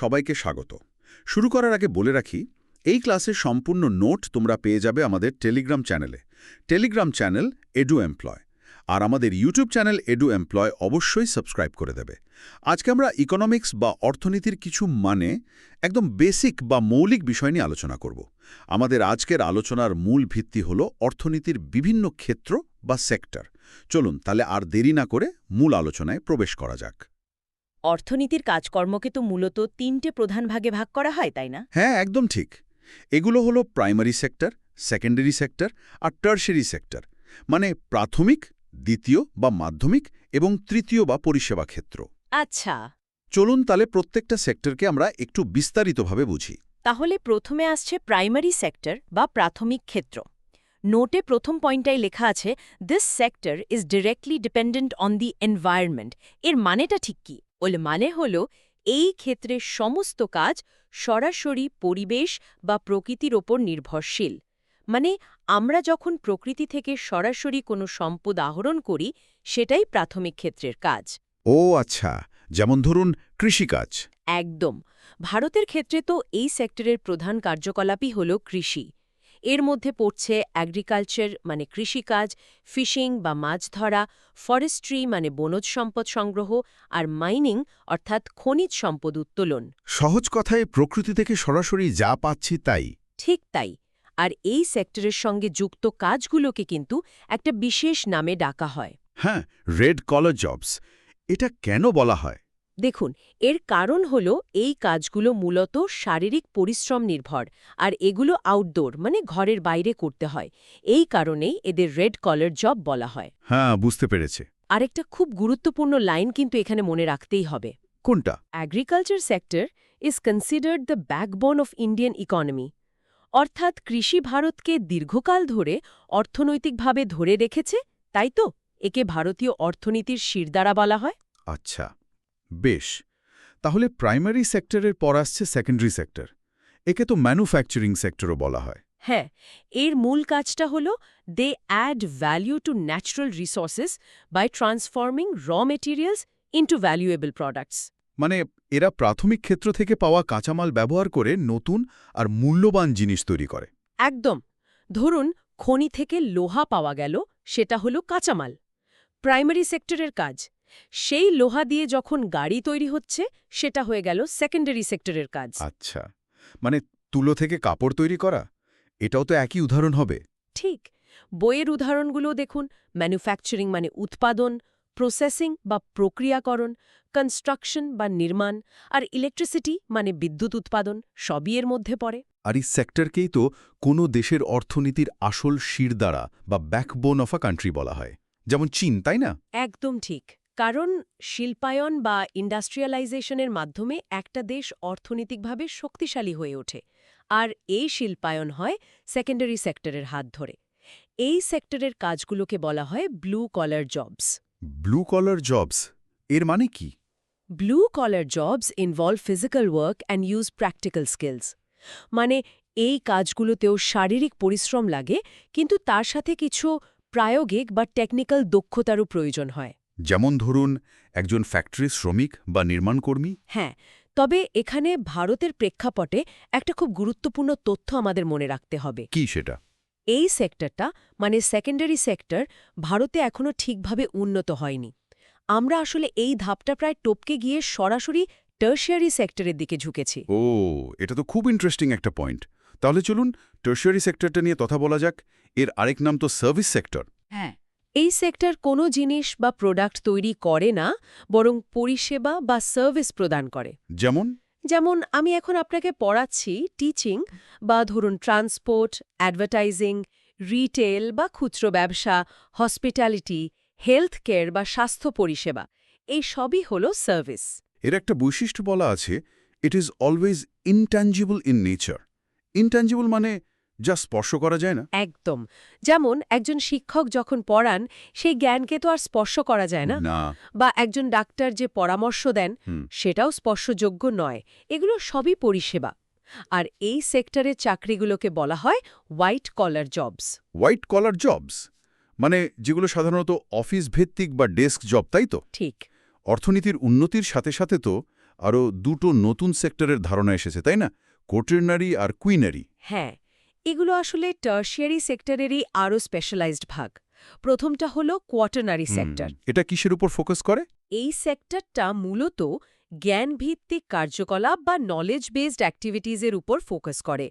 সবাইকে স্বাগত। শুরু করার আগে বলে রাখি, এই ক্লাসের সম্পূর্ণ নোট তোমরা পেয়ে যাবে আমাদের টেলিগ্রাম চ্যানেলে টেলিগ্রাম চ্যানেল এডু এমপ্লয় আর আমাদের ইউটিউব চ্যানেল এডু এমপ্লয় অবশ্যই সাবস্ক্রাইব করে দেবে। আজকে আমরা ইকোনমিক্স বা অর্থনীতির কিছু মানে একদম বেসিক বা মৌলিক বিষয় নিয়ে আলোচনা করব। আমাদের আজকের আলোচনার মূল ভিত্তি হল অর্থনীতির বিভিন্ন ক্ষেত্র বা সেক্টর চলুন, তাহলে আর দেরি না করে মূল আলোচনায় প্রবেশ করা যাক। অর্থনীতির কাজকর্মকে তো মূলত তিনটে প্রধান ভাগে ভাগ করা হয় তাই না? হ্যাঁ একদম ঠিক। এগুলো হলো প্রাইমারি সেক্টর সেকেন্ডারি সেক্টর আর টার্সারি সেক্টর। মানে প্রাথমিক দ্বিতীয় বা মাধ্যমিক এবং তৃতীয় বা পরিষেবা ক্ষেত্র। আচ্ছা। চলুন তাহলে প্রত্যেকটা সেক্টরকে আমরা একটু বিস্তারিতভাবে বুঝি। তাহলে প্রথমে আসছে প্রাইমারি সেক্টর বা প্রাথমিক ক্ষেত্র। নোটে প্রথম পয়েন্টটাই লেখা আছে this sector is directly dependent on the environment এর মানেটা ঠিক কি? ওর মানে হল এই ক্ষেত্রে সমস্ত কাজ সরাসরি পরিবেশ বা প্রকৃতির ওপর নির্ভরশীল। মানে আমরা যখন প্রকৃতি থেকে সরাসরি কোনো সম্পদ আহরণ করি সেটাই প্রাথমিক ক্ষেত্রের কাজ। ও আচ্ছা যেমন ধরুন কৃষিকাজ। একদম। ভারতের ক্ষেত্রে তো এই সেক্টরের প্রধান কার্যকলাপই হল কৃষি। এর মধ্যে পড়ছে অ্যাগ্রিকালচার মানে কৃষিকাজ ফিশিং বা মাছ ধরা ফরেস্ট্রি মানে বনজ সম্পদ সংগ্রহ আর মাইনিং অর্থাৎ খনিজ সম্পদ উত্তোলন। সহজ কথায় প্রকৃতি থেকে সরাসরি যা পাচ্ছি তাই। ঠিক তাই। আর এই সেক্টরের সঙ্গে যুক্ত কাজগুলোকে কিন্তু একটা বিশেষ নামে ডাকা হয়। হ্যাঁ রেড কলার জবস এটা কেন বলা হয়? দেখুন এর কারণ হল এই কাজগুলো মূলত শারীরিক পরিশ্রম নির্ভর আর এগুলো আউটডোর মানে ঘরের বাইরে করতে হয়। এই কারণেই এদের রেড কলার জব বলা হয়। হ্যাঁ বুঝতে পেরেছে। আরেকটা খুব গুরুত্বপূর্ণ লাইন কিন্তু এখানে মনে রাখতেই হবে। কোনটা? Agriculture sector is considered the backbone of Indian economy অর্থাৎ কৃষি ভারতকে দীর্ঘকাল ধরে অর্থনৈতিকভাবে ধরে রেখেছে তাই তো? একে ভারতীয় অর্থনীতির শিরদাঁড়া বলা হয়। আচ্ছা। বেশ তাহলে প্রাইমারি সেক্টরের পর আসছে সেকেন্ডারি সেক্টর। একে তো ম্যানুফ্যাকচারিং সেক্টরও বলা হয়। হ্যাঁ এর মূল কাজটা হল they add value to natural resources by transforming raw materials into valuable products. মানে এরা প্রাথমিক ক্ষেত্র থেকে পাওয়া কাঁচামাল ব্যবহার করে নতুন আর মূল্যবান জিনিস তৈরি করে। একদম। ধরুন খনি থেকে লোহা পাওয়া গেল সেটা হলো কাঁচামাল। প্রাইমারি সেক্টরের কাজ। সেই লোহা দিয়ে যখন গাড়ি তৈরি হচ্ছে সেটা হয়ে গেল সেকেন্ডারি সেক্টরের কাজ। আচ্ছা মানে তুলো থেকে কাপড় তৈরি করা? এটাও তো একই উদাহরণ হবে। ঠিক বইয়ের উদাহরণগুলো দেখুন ম্যানুফ্যাকচারিং মানে উৎপাদন প্রসেসিং বা প্রক্রিয়াকরণ কনস্ট্রাকশন বা নির্মাণ আর ইলেকট্রিসিটি মানে বিদ্যুৎ উৎপাদন সবই এর মধ্যে পড়ে। আর এই সেক্টরকেই তো কোনো দেশের অর্থনীতির আসল শিরদাঁড়া বা ব্যাকবোন অফ আ কান্ট্রি বলা হয়। যেমন চীন তাই না? একদম ঠিক। কারণ শিল্পায়ন বা ইন্ডাস্ট্রিয়ালাইজেশনের মাধ্যমে একটা দেশ অর্থনৈতিকভাবে শক্তিশালী হয়ে ওঠে আর এই শিল্পায়ন হয় সেকেন্ডারি সেক্টরের হাত ধরে। এই সেক্টরের কাজগুলোকে বলা হয় blue collar jobs blue collar jobs এর মানে কি? Blue collar jobs involve physical work and use practical skills মানে এই কাজগুলোতেও শারীরিক পরিশ্রম লাগে কিন্তু তার সাথে কিছু প্রায়োগিক বা টেকনিক্যাল দক্ষতারও প্রয়োজন হয়। যেমন ধরুন একজন ফ্যাক্টরির শ্রমিক বা নির্মাণকর্মী। হ্যাঁ তবে এখানে ভারতের প্রেক্ষাপটে একটা খুব গুরুত্বপূর্ণ তথ্য আমাদের মনে রাখতে হবে। কি সেটা? এই সেক্টরটা মানে সেকেন্ডারি সেক্টর ভারতে এখনও ঠিকভাবে উন্নত হয়নি। আমরা আসলে এই ধাপটা প্রায় টপকে গিয়ে সরাসরি টার্শিয়ারি সেক্টরের দিকে ঝুঁকেছি। ও এটা তো খুব ইন্টারেস্টিং একটা পয়েন্ট তাহলে চলুন টার্সিয়ারি সেক্টরটা নিয়ে কথা বলা যাক। এর আরেক নাম তো সার্ভিস সেক্টর হ্যাঁ এই সেক্টর কোনো জিনিস বা প্রোডাক্ট তৈরি করে না বরং পরিষেবা বা সার্ভিস প্রদান করে। যেমন? যেমন আমি এখন আপনাকে পড়াচ্ছি টিচিং বা ধরুন ট্রান্সপোর্ট অ্যাডভার্টাইজিং রিটেল বা খুচরো ব্যবসা হসপিটালিটি হেলথ কেয়ার বা স্বাস্থ্য পরিষেবা। এই সবই হল সার্ভিস এর একটা বৈশিষ্ট্য বলা আছে it is always intangible in nature intangible মানে যা স্পর্শ করা যায় না। একদম। যেমন একজন শিক্ষক যখন পড়ান সেই জ্ঞানকে তো আর স্পর্শ করা যায় না। বা একজন ডাক্তার যে পরামর্শ দেন সেটাও স্পর্শযোগ্য নয়। এগুলো সবই পরিষেবা। আর এই সেক্টরের চাকরিগুলোকে বলা হয় white collar jobs white collar jobs মানে যেগুলো সাধারণত অফিস ভিত্তিক বা ডেস্ক জব তাই তো? ঠিক। অর্থনীতির উন্নতির সাথে সাথে তো আরও দুটো নতুন সেক্টরের ধারণা এসেছে তাই না? কোটার্নারি আর কুইনারি হ্যাঁ। এগুলো আসলে টার্শিয়ারি সেক্টরেরই আরও স্পেশালাইজড ভাগ। প্রথমটা হলো কোয়াটার্নারি সেক্টর এটা কিসের উপর ফোকাস করে? এই সেক্টরটা মূলত জ্ঞানভিত্তিক কার্যকলাপ বা নলেজ বেসড অ্যাক্টিভিটিজের উপর ফোকাস করে।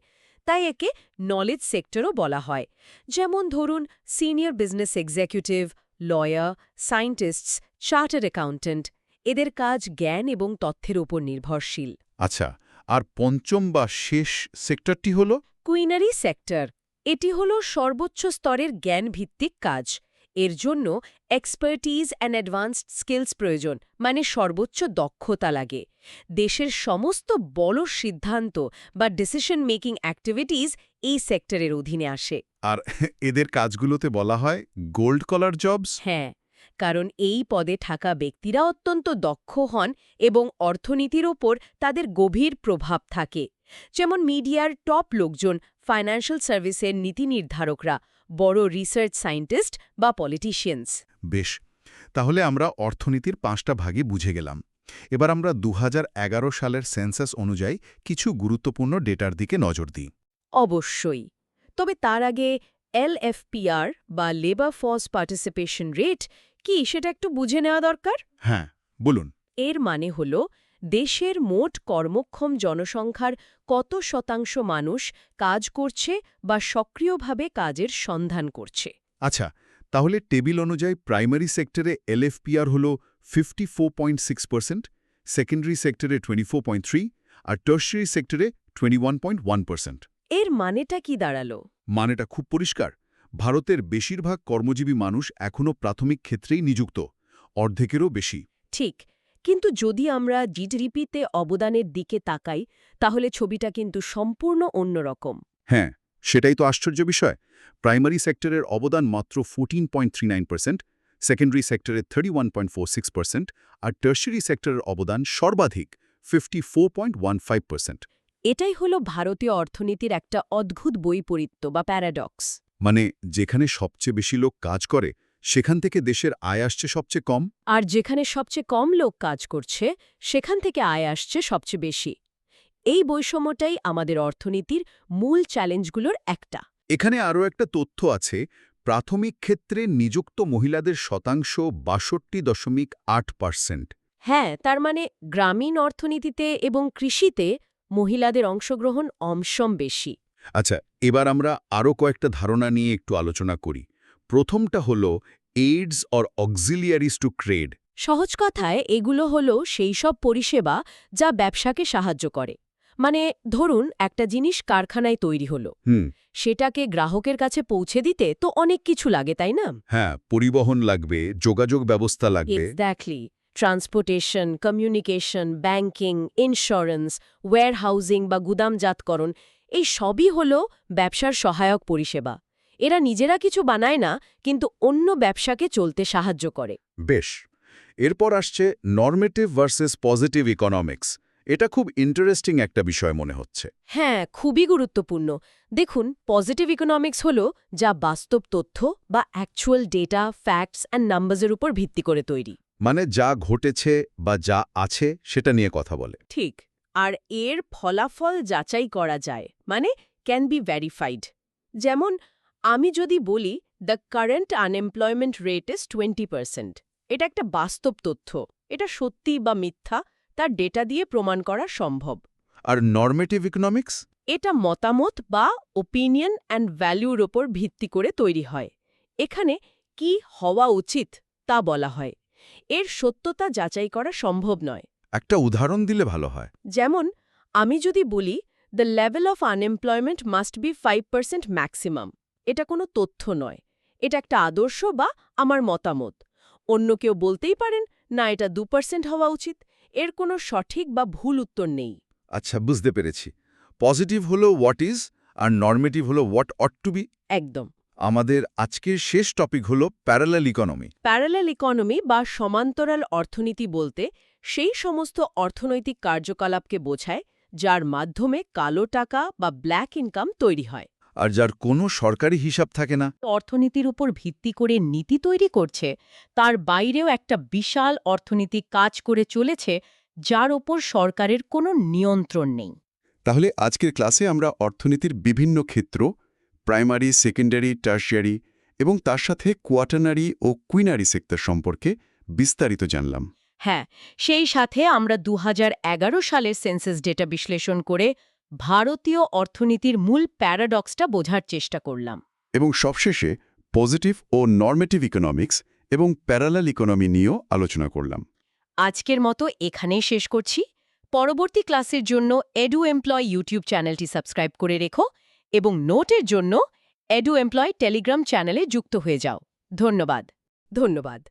তাই একে নলেজ সেক্টরও বলা হয়। যেমন ধরুন senior business executive lawyer scientists chartered accountant এদের কাজ জ্ঞান এবং তথ্যের উপর নির্ভরশীল। আচ্ছা আর পঞ্চম বা শেষ সেক্টরটি হল? Quinary sector. এটি হল সর্বোচ্চ স্তরের জ্ঞানভিত্তিক কাজ। এর জন্য এক্সপার্টিজ অ্যান্ড অ্যাডভান্সড স্কিলস প্রয়োজন মানে সর্বোচ্চ দক্ষতা লাগে। দেশের সমস্ত বড় সিদ্ধান্ত বা ডিসিশন মেকিং অ্যাক্টিভিটিজ এই সেক্টরের অধীনে আসে। আর এদের কাজগুলোতে বলা হয় গোল্ড কলার জবস হ্যাঁ। কারণ এই পদে থাকা ব্যক্তিরা অত্যন্ত দক্ষ হন এবং অর্থনীতির ওপর তাদের গভীর প্রভাব থাকে। যেমন মিডিয়ার টপ লোকজন ফাইন্যান্সিয়াল সার্ভিসের নীতি নির্ধারকরা বড় রিসার্চ সায়েন্টিস্ট বা পলিটিশিয়ানস। বেশ তাহলে আমরা অর্থনীতির পাঁচটা ভাগে বুঝে গেলাম। এবার আমরা দু হাজার এগারো সালের সেন্সাস অনুযায়ী কিছু গুরুত্বপূর্ণ ডেটার দিকে নজর দিই। অবশ্যই তবে তার আগে এলএফপিআর বা লেবার ফোর্স পার্টিসিপেশন রেট কি সেটা একটু বুঝে নেওয়া দরকার? হ্যাঁ বলুন। এর মানে হল দেশের মোট কর্মক্ষম জনসংখ্যার কত শতাংশ মানুষ কাজ করছে বা সক্রিয়ভাবে কাজের সন্ধান করছে? আচ্ছা তাহলে টেবিল অনুযায়ী প্রাইমারি সেক্টরে এলএফপিআর হল fifty four point six percent secondary সেক্টরে টোয়েন্টি ফোর পয়েন্ট থ্রি আর টার্সারি সেক্টরে twenty one point one percent. এর মানেটা কি দাঁড়াল? মানেটা খুব পরিষ্কার। ভারতের বেশিরভাগ কর্মজীবী মানুষ এখনও প্রাথমিক ক্ষেত্রেই নিযুক্ত অর্ধেকেরও বেশি। ঠিক কিন্তু যদি আমরা জিডিপিতে অবদানের দিকে তাকাই তাহলে ছবিটা কিন্তু সম্পূর্ণ অন্যরকম। হ্যাঁ সেটাই তো আশ্চর্য বিষয়। প্রাইমারি সেক্টরের অবদান মাত্র fourteen point three nine percent secondary সেক্টরে thirty one point four six percent আর টার্সারি সেক্টরের অবদান সর্বাধিক fifty four point one five percent এটাই হলো ভারতীয় অর্থনীতির একটা অদ্ভুত বৈপরীত্য বা প্যারাডক্স। মানে যেখানে সবচেয়ে বেশি লোক কাজ করে সেখান থেকে দেশের আয় আসছে সবচেয়ে কম? আর যেখানে সবচেয়ে কম লোক কাজ করছে সেখান থেকে আয় আসছে সবচেয়ে বেশি। এই বৈষম্যটাই আমাদের অর্থনীতির মূল চ্যালেঞ্জগুলোর একটা। এখানে আরও একটা তথ্য আছে প্রাথমিক ক্ষেত্রে নিযুক্ত মহিলাদের শতাংশ বাষট্টি দশমিক আট পার্সেন্ট। হ্যাঁ তার মানে গ্রামীণ অর্থনীতিতে এবং কৃষিতে মহিলাদের অংশগ্রহণ অমসম বেশি। আচ্ছা এবার আমরা আরও কয়েকটা ধারণা নিয়ে একটু আলোচনা করি। প্রথমটা হল aids or auxiliaries to trade সহজ কথায় এগুলো হলো সেই সব পরিষেবা যা ব্যবসাকে সাহায্য করে। মানে ধরুন একটা জিনিস কারখানায় তৈরি হলো। হুম। সেটাকে গ্রাহকের কাছে পৌঁছে দিতে তো অনেক কিছু লাগে তাই না? হ্যাঁ পরিবহন লাগবে যোগাযোগ ব্যবস্থা লাগবে। Exactly transportation communication banking insurance warehousing বা গুদামজাতকরণ এই সবই হল ব্যবসার সহায়ক পরিষেবা। এরা নিজেরা কিছু বানায় না কিন্তু অন্য ব্যবসাকে চলতে সাহায্য করে। বেশ এরপর আসছে নর্মেটিভ ভার্সেস পজিটিভ ইকোনমিক্স এটা খুব ইন্টারেস্টিং একটা বিষয় মনে হচ্ছে। হ্যাঁ খুবই গুরুত্বপূর্ণ। দেখুন পজিটিভ ইকোনমিক্স হল যা বাস্তব তথ্য বা অ্যাকচুয়াল ডেটা ফ্যাক্টস অ্যান্ড নাম্বারসের উপর ভিত্তি করে তৈরি। মানে যা ঘটেছে বা যা আছে সেটা নিয়ে কথা বলে। ঠিক। আর এর ফলাফল যাচাই করা যায় মানে ক্যান বি ভ্যারিফাইড যেমন আমি যদি বলি the current unemployment rate is twenty percent এটা একটা বাস্তব তথ্য এটা সত্যি বা মিথ্যা তার ডেটা দিয়ে প্রমাণ করা সম্ভব। আর নর্মেটিভ ইকোনমিক্স এটা মতামত বা ওপিনিয়ন অ্যান্ড ভ্যালুর ওপর ভিত্তি করে তৈরি হয়। এখানে কি হওয়া উচিত তা বলা হয়। এর সত্যতা যাচাই করা সম্ভব নয়। একটা উদাহরণ দিলে ভালো হয়। যেমন আমি যদি বলি the level of unemployment must be five percent maximum এটা কোনো তথ্য নয়। এটা একটা আদর্শ বা আমার মতামত। অন্য কেউ বলতেই পারেন না এটা দু পার্সেন্ট হওয়া উচিত। এর কোনো সঠিক বা ভুল উত্তর নেই। আচ্ছা বুঝতে পেরেছি। পজিটিভ হলো হোয়াট ইজ আর নর্মেটিভ হলো হোয়াট অট টু বি একদম। আমাদের আজকের শেষ টপিক হল প্যারালাল ইকোনমি প্যারালাল ইকোনমি বা সমান্তরাল অর্থনীতি বলতে সেই সমস্ত অর্থনৈতিক কার্যকলাপকে বোঝায় যার মাধ্যমে কালো টাকা বা ব্ল্যাক ইনকাম তৈরি হয়। আর যার কোনো সরকারি হিসাব থাকে না। অর্থনীতির উপর ভিত্তি করে নীতি তৈরি করছে তার বাইরেও একটা বিশাল অর্থনীতি কাজ করে চলেছে যার ওপর সরকারের কোনো নিয়ন্ত্রণ নেই। তাহলে আজকের ক্লাসে আমরা অর্থনীতির বিভিন্ন ক্ষেত্র প্রাইমারি সেকেন্ডারি টার্সিয়ারি এবং তার সাথে কোয়াটানারি ও কুইনারি সেক্টর সম্পর্কে বিস্তারিত জানলাম। হ্যাঁ সেই সাথে আমরা দু হাজার এগারো সালের সেন্সাস ডেটা বিশ্লেষণ করে ভারতীয় অর্থনীতির মূল প্যারাডক্সটা বোঝার চেষ্টা করলাম। এবং সবশেষে পজিটিভ ও নর্মেটিভ ইকোনমিক্স এবং প্যারালাল ইকোনমি নিয়েও আলোচনা করলাম। আজকের মতো এখানেই শেষ করছি। পরবর্তী ক্লাসের জন্য এডু এমপ্লয় ইউটিউব চ্যানেলটি সাবস্ক্রাইব করে রেখো। এবং নোটের জন্য এডু এমপ্লয় টেলিগ্রাম চ্যানেলে যুক্ত হয়ে যাও। ধন্যবাদ। ধন্যবাদ।